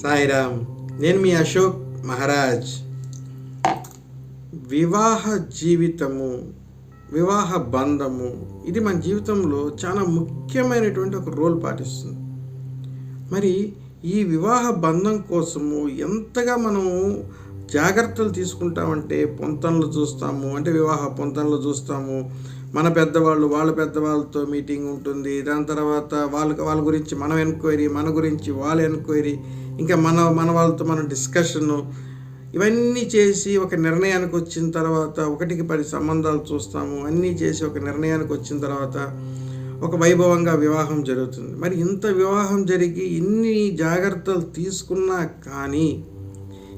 సాయిరామ్ నేను మీ అశోక్ మహారాజ్. వివాహ జీవితము వివాహ బంధము ఇది మన జీవితంలో చాలా ముఖ్యమైనటువంటి ఒక రోల్ పాటిస్తుంది. మరి ఈ వివాహ బంధం కోసము ఎంతగా మనము జాగ్రత్తలు తీసుకుంటామంటే పొంతనలు చూస్తాము అంటే వివాహ పొంతనలు చూస్తాము మన పెద్దవాళ్ళు వాళ్ళ పెద్దవాళ్ళతో మీటింగ్ ఉంటుంది. దాని తర్వాత వాళ్ళ వాళ్ళ గురించి మనం ఎంక్వైరీ మన గురించి వాళ్ళ ఎంక్వైరీ ఇంకా మన మన వాళ్ళతో మన డిస్కషను ఇవన్నీ చేసి ఒక నిర్ణయానికి వచ్చిన తర్వాత ఒకటికి పది సంబంధాలు చూస్తాము. అన్నీ చేసి ఒక నిర్ణయానికి వచ్చిన తర్వాత ఒక వైభవంగా వివాహం జరుగుతుంది. మరి ఇంత వివాహం జరిగి ఇన్ని జాగ్రత్తలు తీసుకున్నా కానీ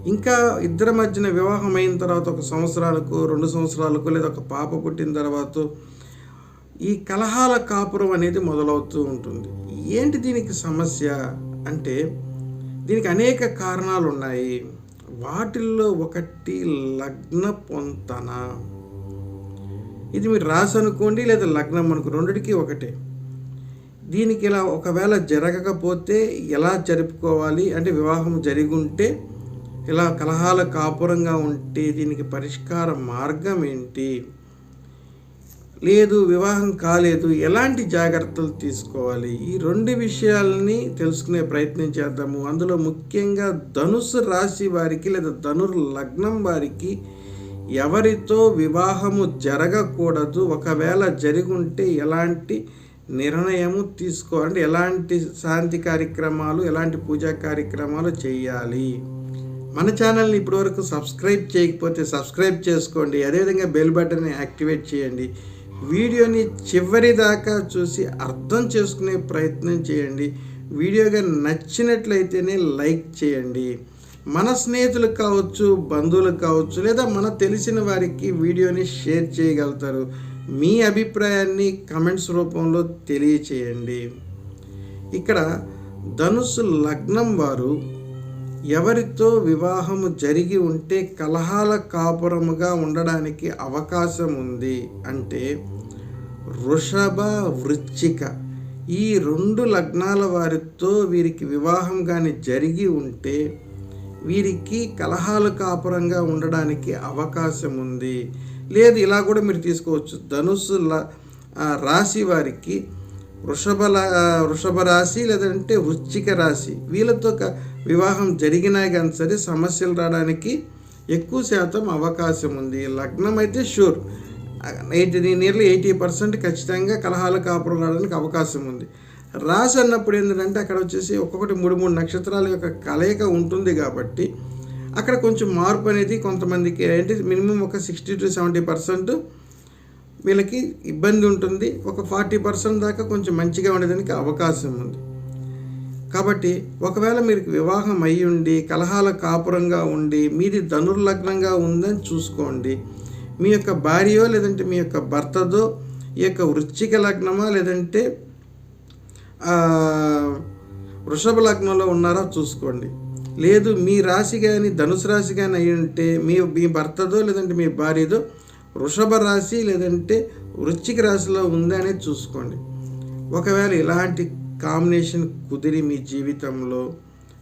ఇంకా ఇద్దరి మధ్యన వివాహం అయిన తర్వాత ఒక సంవత్సరాలకు రెండు సంవత్సరాలకు లేదా ఒక పాప పుట్టిన తర్వాత ఈ కలహాల కాపురం అనేది మొదలవుతూ ఉంటుంది. ఏంటి దీనికి సమస్య? అంటే దీనికి అనేక కారణాలు ఉన్నాయి. వాటిల్లో ఒకటి లగ్న పొంతన. ఇది మీరు రాసి అనుకోండి లేదా లగ్నం అనుకో రెండిటికి ఒకటే. దీనికి ఇలా ఒకవేళ జరగకపోతే ఎలా జరుపుకోవాలి? అంటే వివాహం జరిగి ఉంటే ఇలా కలహాల కాపురంగా ఉంటే దీనికి పరిష్కార మార్గం ఏంటి? లేదు వివాహం కాలేదు. ఎలాంటి జాగ్రత్తలు తీసుకోవాలి? ఈ రెండు విషయాలని తెలుసుకునే ప్రయత్నం చేద్దాము. అందులో ముఖ్యంగా ధనుసు రాశి వారికి లేదా ధనుర్ లగ్నం వారికి ఎవరితో వివాహము జరగకూడదు. ఒకవేళ జరిగుంటే ఎలాంటి నిర్ణయము తీసుకోవాలంటే ఎలాంటి శాంతి కార్యక్రమాలు ఎలాంటి పూజా కార్యక్రమాలు చేయాలి? మన ఛానల్ని ఇప్పటివరకు సబ్స్క్రైబ్ చేయకపోతే సబ్స్క్రైబ్ చేసుకోండి. అదేవిధంగా బెల్ బటన్ని యాక్టివేట్ చేయండి. వీడియోని చివరి దాకా చూసి అర్థం చేసుకునే ప్రయత్నం చేయండి. వీడియోగా నచ్చినట్లయితేనే లైక్ చేయండి. మన స్నేహితులకు కావచ్చు బంధువులకు కావచ్చు లేదా మన తెలిసిన వారికి వీడియోని షేర్ చేయగలుగుతారు. మీ అభిప్రాయాన్ని కమెంట్స్ రూపంలో తెలియచేయండి. ఇక్కడ ధనుసు లగ్నం వారు ఎవరితో వివాహము జరిగి ఉంటే కలహాల కాపురముగా ఉండడానికి అవకాశం ఉంది అంటే వృషభ వృచ్చిక. ఈ రెండు లగ్నాల వారితో వీరికి వివాహం కానీ జరిగి ఉంటే వీరికి కలహాల కాపురంగా ఉండడానికి అవకాశం ఉంది లేదు ఇలా కూడా మీరు తీసుకోవచ్చు. ధనుసు రాశి వారికి వృషభ వృషభ రాశి లేదంటే వృశ్చిక రాశి. వీళ్ళతో వివాహం జరిగినా కానీ సరే సమస్యలు రావడానికి ఎక్కువ శాతం అవకాశం ఉంది. లగ్నం అయితే sure eighty nearly eighty percent ఖచ్చితంగా కలహాల కాపురం రావడానికి అవకాశం ఉంది. రాశి అన్నప్పుడు ఏంటంటే అక్కడ వచ్చేసి ఒక్కొక్కటి మూడు మూడు నక్షత్రాల యొక్క కలయిక ఉంటుంది కాబట్టి అక్కడ కొంచెం మార్పు అనేది కొంతమందికి అంటే మినిమం ఒక సిక్స్టీ టు సెవెంటీ పర్సెంట్ వీళ్ళకి ఇబ్బంది ఉంటుంది. ఒక ఫార్టీ పర్సెంట్ దాకా కొంచెం మంచిగా ఉండేదానికి అవకాశం ఉంది. కాబట్టి ఒకవేళ మీరు వివాహం అయ్యి ఉండి కలహాల కాపురంగా ఉండి మీది ధనుర్లగ్నంగా ఉందని చూసుకోండి. మీ యొక్క భార్యో లేదంటే మీ యొక్క భర్తదో ఈ యొక్క వృశ్చిక లగ్నమా లేదంటే వృషభ లగ్నంలో ఉన్నారా చూసుకోండి. లేదు మీ రాశి కానీ ధనుసు రాశి కానీ అయి ఉంటే మీ మీ భర్తదో లేదంటే మీ భార్యదో వృషభ రాశి లేదంటే వృశ్చిక రాశిలో ఉందనే చూసుకోండి. ఒకవేళ ఇలాంటి కాంబినేషన్ కుదిరి మీ జీవితంలో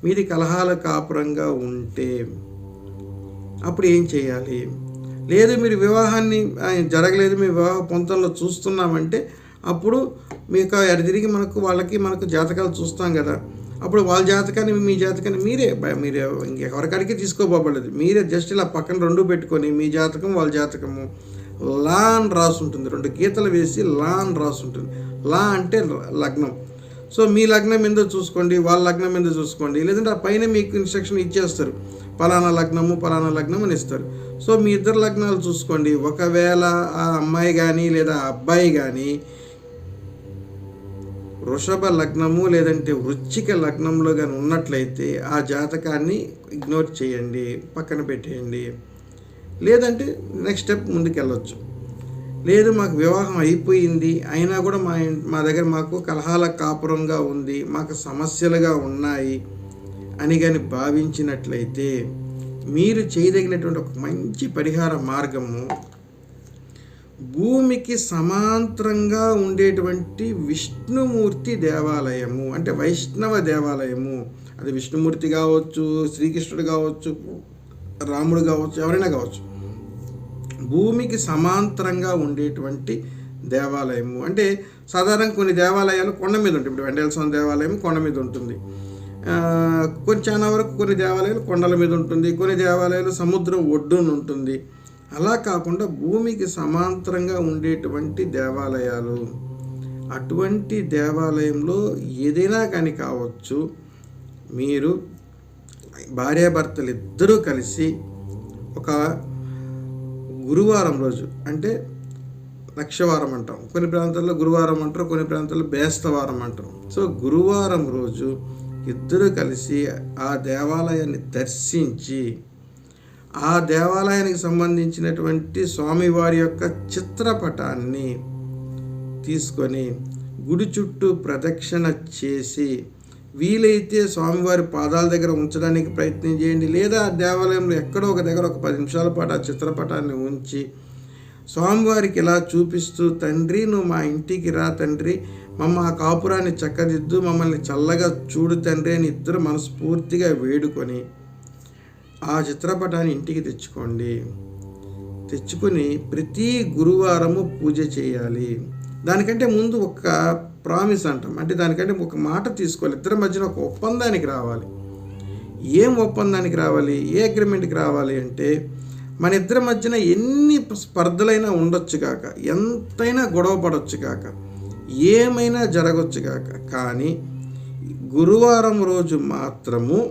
మీది కలహాల కాపురంగా ఉంటే అప్పుడు ఏం చేయాలి? లేదు మీరు వివాహాన్ని జరగలేదు మీ వివాహ పొంతంలో చూస్తున్నామంటే అప్పుడు మీకు తిరిగి మనకు వాళ్ళకి మనకు జాతకాలు చూస్తాం కదా. అప్పుడు వాళ్ళ జాతకాన్ని మీ జాతకాన్ని మీరే మీరు ఇంకెవరికాడికి తీసుకోబోబడలేదు. మీరే జస్ట్ ఇలా పక్కన రెండు పెట్టుకొని మీ జాతకం వాళ్ళ జాతకము. లా అని రాసి ఉంటుంది రెండు గీతలు వేసి లా అని రాసి ఉంటుంది లా అంటే లగ్నం. సో మీ లగ్నం ఏందో చూసుకోండి వాళ్ళ లగ్నం ఏందో చూసుకోండి. లేదంటే ఆ పైన మీకు ఇన్స్ట్రక్షన్ ఇచ్చేస్తారు. పలానా లగ్నము పలానా లగ్నం అని ఇస్తారు. సో మీ ఇద్దరు లగ్నాలు చూసుకోండి. ఒకవేళ ఆ అమ్మాయి కానీ లేదా అబ్బాయి కానీ వృషభ లగ్నము లేదంటే వృచ్చిక లగ్నంలో కానీ ఉన్నట్లయితే ఆ జాతకాన్ని ఇగ్నోర్ చేయండి పక్కన పెట్టేయండి. లేదంటే నెక్స్ట్ స్టెప్ ముందుకెళ్ళొచ్చు. లేదు మాకు వివాహం అయిపోయింది అయినా కూడా మా మా దగ్గర మాకు కలహాల కాపురంగా ఉంది మాకు సమస్యలుగా ఉన్నాయి అని కానీ భావించినట్లయితే మీరు చేయదగినటువంటి ఒక మంచి పరిహార మార్గము భూమికి సమాంతరంగా ఉండేటువంటి విష్ణుమూర్తి దేవాలయము అంటే వైష్ణవ దేవాలయము. అది విష్ణుమూర్తి కావచ్చు శ్రీకృష్ణుడు కావచ్చు రాముడు కావచ్చు ఎవరైనా కావచ్చు. భూమికి సమాంతరంగా ఉండేటువంటి దేవాలయము. అంటే సాధారణంగా కొన్ని దేవాలయాలు కొండ మీద ఉంటాయి. ఇప్పుడు వెంకటేశ్వర స్వామి దేవాలయం కొండ మీద ఉంటుంది. కొంచెం చాలా వరకు కొన్ని దేవాలయాలు కొండల మీద ఉంటుంది. కొన్ని దేవాలయాలు సముద్రం ఒడ్డున ఉంటుంది. అలా కాకుండా భూమికి సమాంతరంగా ఉండేటువంటి దేవాలయాలు. అటువంటి దేవాలయంలో ఏదైనా కానీ కావచ్చు మీరు భార్యాభర్తలు ఇద్దరూ కలిసి ఒక గురువారం రోజు అంటే లక్షవారం అంటాం. కొన్ని ప్రాంతాల్లో గురువారం అంటారు కొన్ని ప్రాంతాల్లో బేస్తవారం అంటారు సో గురువారం రోజు ఇద్దరు కలిసి ఆ దేవాలయాన్ని దర్శించి ఆ దేవాలయానికి సంబంధించినటువంటి స్వామివారి యొక్క చిత్రపటాన్ని తీసుకొని గుడి చుట్టూ ప్రదక్షిణ చేసి వీలైతే స్వామివారి పాదాల దగ్గర ఉంచడానికి ప్రయత్నం చేయండి. లేదా ఆ దేవాలయంలో ఎక్కడో ఒక దగ్గర ఒక పది నిమిషాల పాటు ఆ చిత్రపటాన్ని ఉంచి స్వామివారికి ఇలా చూపిస్తూ తండ్రి నువ్వు మా ఇంటికి రా తండ్రి. మమ్మ ఆ కాపురాన్ని చక్కదిద్దు. మమ్మల్ని చల్లగా చూడు తండ్రి అని ఇద్దరు మనస్ఫూర్తిగా వేడుకొని ఆ చిత్రపటాన్ని ఇంటికి తెచ్చుకోండి. తెచ్చుకొని ప్రతి గురువారము పూజ చేయాలి. దానికంటే ముందు ఒక ప్రామిస్ అంటాం. అంటే దానికంటే ఒక మాట తీసుకోవాలి. ఇద్దరి మధ్యన ఒక ఒప్పందానికి రావాలి. ఏం ఒప్పందానికి రావాలి? ఏ అగ్రిమెంట్కి రావాలి అంటే మన ఇద్దరి మధ్యన ఎన్ని స్పర్ధలైనా ఉండొచ్చు కాక ఎంతైనా గొడవ పడవచ్చు కాక ఏమైనా జరగవచ్చు కాక కానీ గురువారం రోజు మాత్రము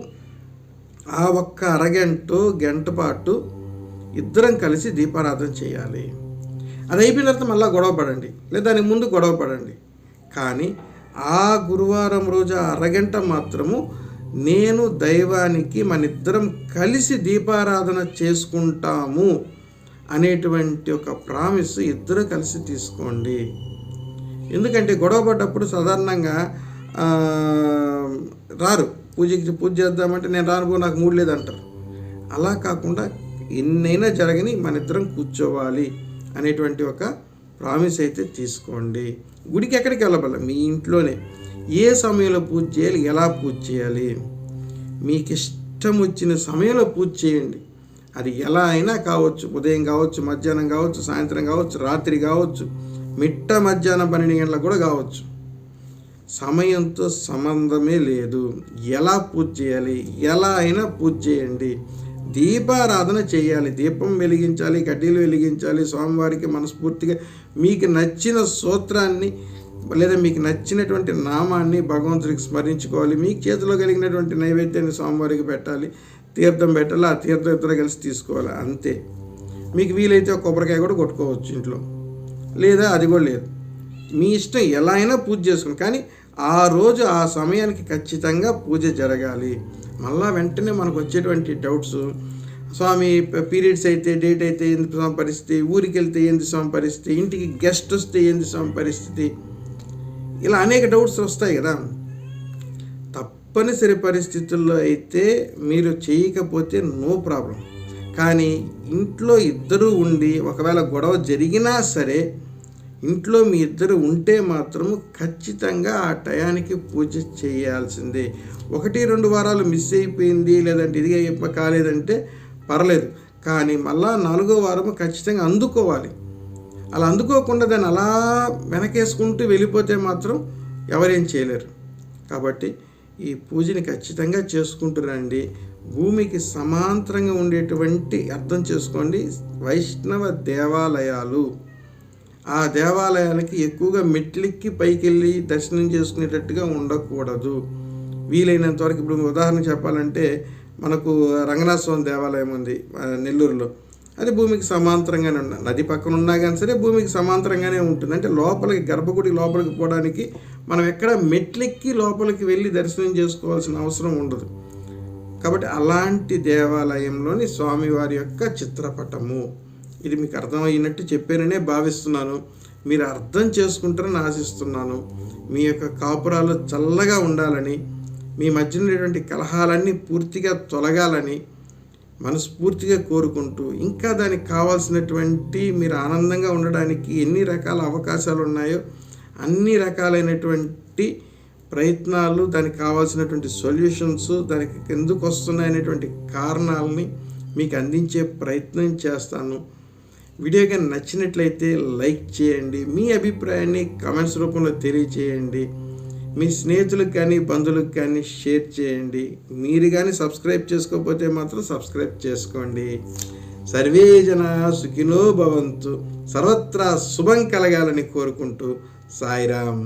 ఆ ఒక్క అరగంట గంట పాటు ఇద్దరం కలిసి దీపారాధన చేయాలి. అది అయిపోయిన తర్వాత మళ్ళీ గొడవ పడండి. లేదా దానికి ముందు గొడవ పడండి. కానీ ఆ గురువారం రోజు ఆ అరగంట మాత్రము నేను దైవానికి మన ఇద్దరం కలిసి దీపారాధన చేసుకుంటాము అనేటువంటి ఒక ప్రామిస్ ఇద్దరు కలిసి తీసుకోండి. ఎందుకంటే గొడవ పడ్డప్పుడు సాధారణంగా రారు. పూజకి పూజ చేద్దామంటే నేను రాను నాకు మూడు లేదంటారు. అలా కాకుండా ఎన్నైనా జరగని మన ఇద్దరం కూర్చోవాలి అనేటువంటి ఒక ప్రామిస్ అయితే తీసుకోండి. గుడికి ఎక్కడికి వెళ్ళబల్ల మీ ఇంట్లోనే. ఏ సమయంలో పూజ చేయాలి? ఎలా పూజ చేయాలి? మీకు ఇష్టం వచ్చిన సమయంలో పూజ చేయండి. అది ఎలా అయినా కావచ్చు. ఉదయం కావచ్చు మధ్యాహ్నం కావచ్చు సాయంత్రం కావచ్చు రాత్రి కావచ్చు మిట్ట మధ్యాహ్నం పన్నెండు గంటలకు కూడా కావచ్చు. సమయంతో సంబంధమే లేదు. ఎలా పూజ చేయాలి? ఎలా అయినా పూజ చేయండి. దీపారాధన చేయాలి. దీపం వెలిగించాలి కడ్డీలు వెలిగించాలి. స్వామివారికి మనస్ఫూర్తిగా మీకు నచ్చిన సూత్రాన్ని లేదా మీకు నచ్చినటువంటి నామాన్ని భగవంతుడికి స్మరించుకోవాలి. మీ చేతిలో కలిగినటువంటి నైవేద్యాన్ని స్వామివారికి పెట్టాలి. తీర్థం పెట్టాలి. ఆ తీర్థం ఇద్దరు కలిసి తీసుకోవాలి. అంతే. మీకు వీలైతే ఒక కొబ్బరికాయ కూడా కొట్టుకోవచ్చు ఇంట్లో. లేదా అది కూడా లేదు. మీ ఇష్టం ఎలా అయినా పూజ చేసుకోండి కానీ ఆ రోజు ఆ సమయానికి ఖచ్చితంగా పూజ జరగాలి. మళ్ళా వెంటనే మనకు వచ్చేటువంటి డౌట్స్ స్వామి పీరియడ్స్ అయితే డేట్ అయితే ఏంది స్వామి పరిస్థితి ఊరికి వెళ్తే ఏంది స్వామి పరిస్థితి ఇంటికి గెస్ట్ వస్తే ఏంది స్వామి పరిస్థితి ఇలా అనేక డౌట్స్ వస్తాయి కదా. తప్పనిసరి పరిస్థితుల్లో అయితే మీరు చేయకపోతే నో ప్రాబ్లం. కానీ ఇంట్లో ఇద్దరూ ఉండి ఒకవేళ గొడవ జరిగినా సరే ఇంట్లో మీ ఇద్దరు ఉంటే మాత్రము ఖచ్చితంగా ఆ టయానికి పూజ చేయాల్సిందే. ఒకటి రెండు వారాలు మిస్ అయిపోయింది లేదంటే ఇది అయిపో- కాలేదంటే పర్లేదు. కానీ మళ్ళా నాలుగో వారము ఖచ్చితంగా అందుకోవాలి. అలా అందుకోకుండా దాన్ని అలా వెనకేసుకుంటూ వెళ్ళిపోతే మాత్రం ఎవరేం చేయలేరు. కాబట్టి ఈ పూజని ఖచ్చితంగా చేసుకుంటురండి భూమికి సమాంతరంగా ఉండేటువంటి అర్థం చేసుకోండి. వైష్ణవ దేవాలయాలు. ఆ దేవాలయాలకి ఎక్కువగా మెట్లెక్కి పైకి వెళ్ళి దర్శనం చేసుకునేటట్టుగా ఉండకూడదు. వీలైనంత వరకు ఇప్పుడు ఉదాహరణ చెప్పాలంటే మనకు రంగనాథ స్వామి దేవాలయం ఉంది నెల్లూరులో. అది భూమికి సమాంతరంగానే ఉన్న నది పక్కన ఉన్నా కానీ సరే భూమికి సమాంతరంగానే ఉంటుంది. అంటే లోపలికి గర్భగుడి లోపలికి పోవడానికి మనం ఎక్కడ మెట్లెక్కి లోపలికి వెళ్ళి దర్శనం చేసుకోవాల్సిన అవసరం ఉండదు. కాబట్టి అలాంటి దేవాలయంలోని స్వామివారి యొక్క చిత్రపటము. ఇది మీకు అర్థమయ్యినట్టు చెప్పాననే భావిస్తున్నాను. మీరు అర్థం చేసుకుంటారని ఆశిస్తున్నాను. మీ యొక్క కాపురాలు చల్లగా ఉండాలని మీ మధ్య ఉండేటువంటి కలహాలన్నీ పూర్తిగా తొలగాలని మనస్ఫూర్తిగా కోరుకుంటూ ఇంకా దానికి కావాల్సినటువంటి మీరు ఆనందంగా ఉండడానికి ఎన్ని రకాల అవకాశాలు ఉన్నాయో అన్ని రకాలైనటువంటి ప్రయత్నాలు దానికి కావాల్సినటువంటి సొల్యూషన్స్ దానికి ఎందుకు వస్తున్నాయనేటువంటి కారణాలని మీకు అందించే ప్రయత్నం చేస్తాను. వీడియో కానీ నచ్చినట్లయితే లైక్ చేయండి. మీ అభిప్రాయాన్ని కామెంట్స్ రూపంలో తెలియచేయండి. మీ స్నేహితులకు కానీ బంధువులకు కానీ షేర్ చేయండి. మీరు కానీ సబ్స్క్రైబ్ చేసుకోకపోతే మాత్రం సబ్స్క్రైబ్ చేసుకోండి. సర్వే జన సుఖినో భవంతు. సర్వత్రా శుభం కలగాలని కోరుకుంటూ సాయిరామ్.